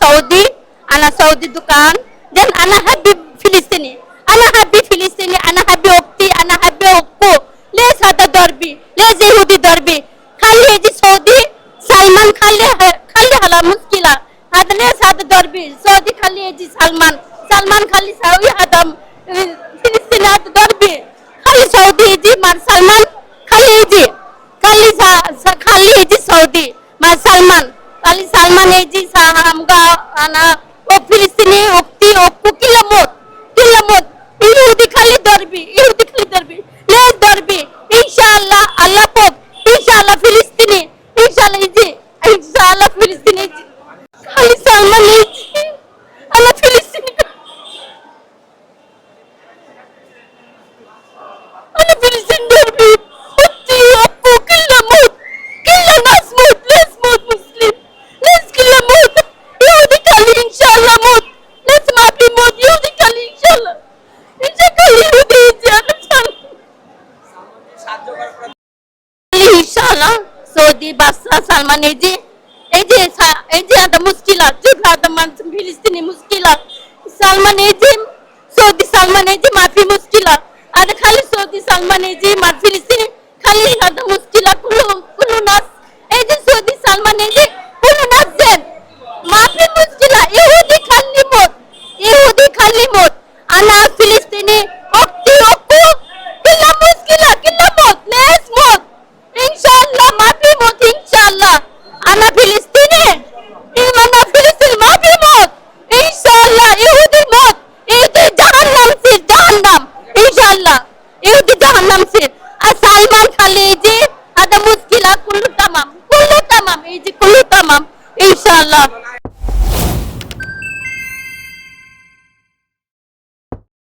سعودي انا سعودي دكان then انا حبي فلسطيني انا حبي فلسطيني انا حبي اختي انا حبي اخوه ليش هذا ضربي ليش يهودي ضربي خلي يجي سعودي سلمان خلي خلي على مشكلة هذا ليش هذا ضربي سعودي خلي يجي سلمان سلمان خلي سوي هذا فلسطيني هذا ضربي خلي سعودي يجي مع سلمان خلي يجي خلي سا- خلي يجي سعودي مع سلمان ખાલી સાલમાન એજી સામગા આના ইনশাআল্লাহ সৌদি বাদশাহ সালমান, এই যে এই যে এই যে একটা মুশকিলা যুদ্ধ হাতে মানুষ ফিলিস্তিনি মুশকিলা সালমান, এই যে, সৌদি সালমান, এই যে মাফি মুশকিলা আর খালি সৌদি সালমান, এই যে মাফি ফিলিস্তিনি, খালি হাতে মুশকিলা কুলু কুলু নাস, এই যে সৌদি সালমান, এই যে Şemsi. Sayman Kaleci. Ada muskila kullu tamam. Kullu tamam. İyice kullu tamam. İnşallah.